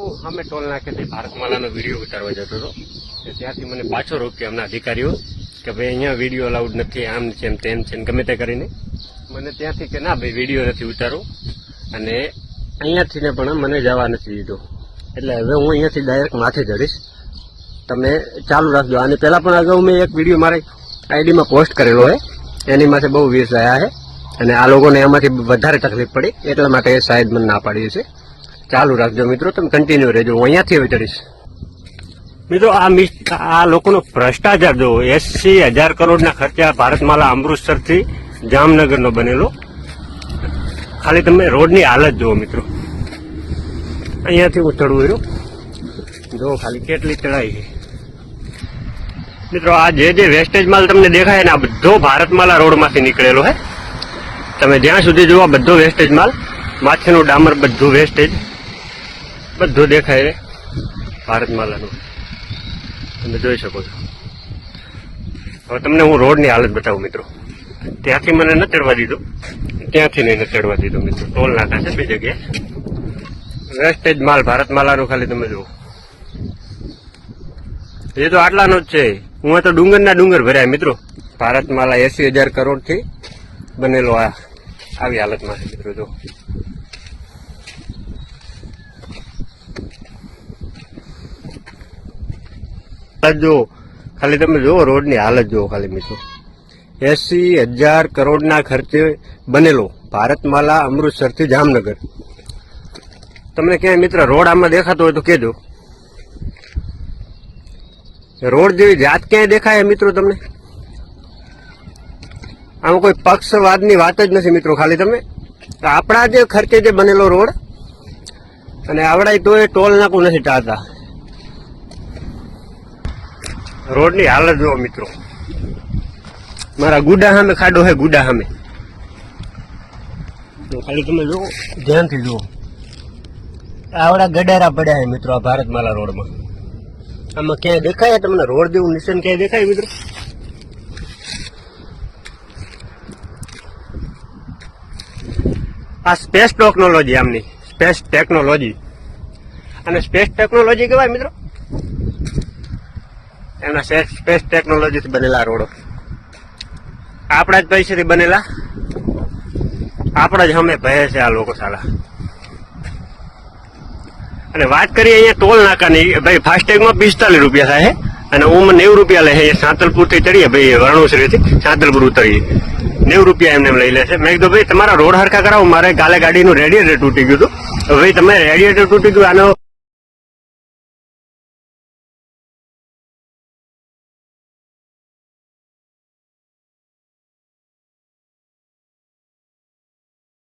હું અમે toll નાખેથી ભારતમાલાનો video ઉતારવા જતો હતો. ત્યાંથી મને પાછો રોક્યો એમના અધિકારીઓ કે ભાઈ અહીંયા વીડિયો અલાઉડ નથી, આમ છે એમ તેમ છે ગમે તે કરીને. મને ત્યાંથી કે ના ભાઈ, વીડિયો નથી ઉતારો. અને અહીંયાથી ને પણ મને જવા નથી દીધો. એટલે હવે હું અહીંયાથી ડાયરેક્ટ માથે ચડીશ તમે ચાલુ રાખજો. અને પહેલાં પણ અગાઉ મેં એક વીડિયો મારી આઈડીમાં પોસ્ટ કરેલો હોય એની માથે બહુ વ્યૂઝ આવ્યા છે અને આ લોકોને એમાંથી વધારે તકલીફ પડી. એટલા માટે સાહેબ મને ના પાડીએ છે ચાલુ રાખજો મિત્રો, તમે કન્ટિન્યુ રહેજો, હું અહીંયાથી હવે ચડીશ મિત્રો, આ આ લોકોનો ભ્રષ્ટાચાર જો એસી હજાર કરોડના ખર્ચા ભારતમાલા અમૃતસરથી જામનગરનો બનેલો. ખાલી તમે રોડની હાલત જુઓ મિત્રો. અહીંયાથી હું ચડવું રહ્યું. જો ખાલી કેટલી ચડાઈ છે. મિત્રો, આ જે જે વેસ્ટેજ માલ તમને દેખાય ને, આ બધો ભારતમાલા રોડમાંથી નીકળેલો છે તમે જ્યાં સુધી જુઓ બધો વેસ્ટેજ માલ માથેનું ડામર બધું વેસ્ટેજ બધું દેખાય છે ભારતમાલાનું તમે જોઈ શકો છો. હવે તમને હું રોડની હાલત બતાવું મિત્રો. ત્યાંથી મને ન ચડવા દીધું. ત્યાંથી નહીં ન ચડવા દીધું મિત્રો. ટોલ નાકા છે બે જગ્યાએ. વેસ્ટેજ માલ ભારતમાલાનું ખાલી તમે જુઓ. એ તો આટલાનો જ છે. હું તો ડુંગરના ડુંગર ભર્યા મિત્રો. ભારતમાલા એસી હજાર કરોડથી બનેલો આ આવી હાલતમાં છે મિત્રો જો જુઓ, ખાલી તમે જુઓ, રોડની હાલત જુઓ ખાલી મિત્રો. એસી હજાર કરોડના ખર્ચે બનેલો ભારતમાલા અમૃતસરથી જામનગર. તમને ક્યાંય મિત્ર રોડ આમાં દેખાતો હોય તો કહેજો. રોડ જેવી જાત ક્યાંય દેખાય મિત્રો તમને? આમાં કોઈ પક્ષવાદની વાત જ નથી મિત્રો ખાલી તમે. આપણા જે ખર્ચે જે બનેલો રોડ, અને આવડાય તો એ ટોલ નાકું નથી ટાળતા. રોડની હાલત જો મિત્રો. મારા ગુડા સામે ખાડો હે, ગુડા સામે. ખાલી તમે જુઓ, ધ્યાનથી જુઓ. આવડા ગડારા પડ્યા છે મિત્રો આ ભારતમાલા રોડમાં. આમાં ક્યાંય દેખાય તમને? રોડ જેવું નિશાન ક્યાંય દેખાય મિત્રો? આ સ્પેસ ટેકનોલોજી આમની, સ્પેસ ટેકનોલોજી. અને સ્પેસ ટેકનોલોજી કહેવાય મિત્રો? એમના સ્પેસ ટેકનોલોજીથી બનેલા રોડો. આપણા જ પૈસાથી બનેલા. આપણા જ અમે ભય છે આ લોકો સાલા અને વાત કરીએ અહીંયા ટોલ નાકાની, ભાઈ ફાસ્ટેગમાં પિસ્તાલીસ રૂપિયા થાય અને ઓમાં નેવું રૂપિયા લે છે સાંતલપુરથી ચડીએ ભાઈ વરણુશ્રીથી સાંતલપુર ઉતરીએ. નેવું રૂપિયા એમને એમ લઈ લે છે. મેં કીધું, ભાઈ, તમારા રોડ હરખા કરાવો. મારે કાલે ગાડીનું રેડિયેટર તૂટી ગયું હતું. ભાઈ, તમે રેડિયેટર તૂટી ગયું, આનો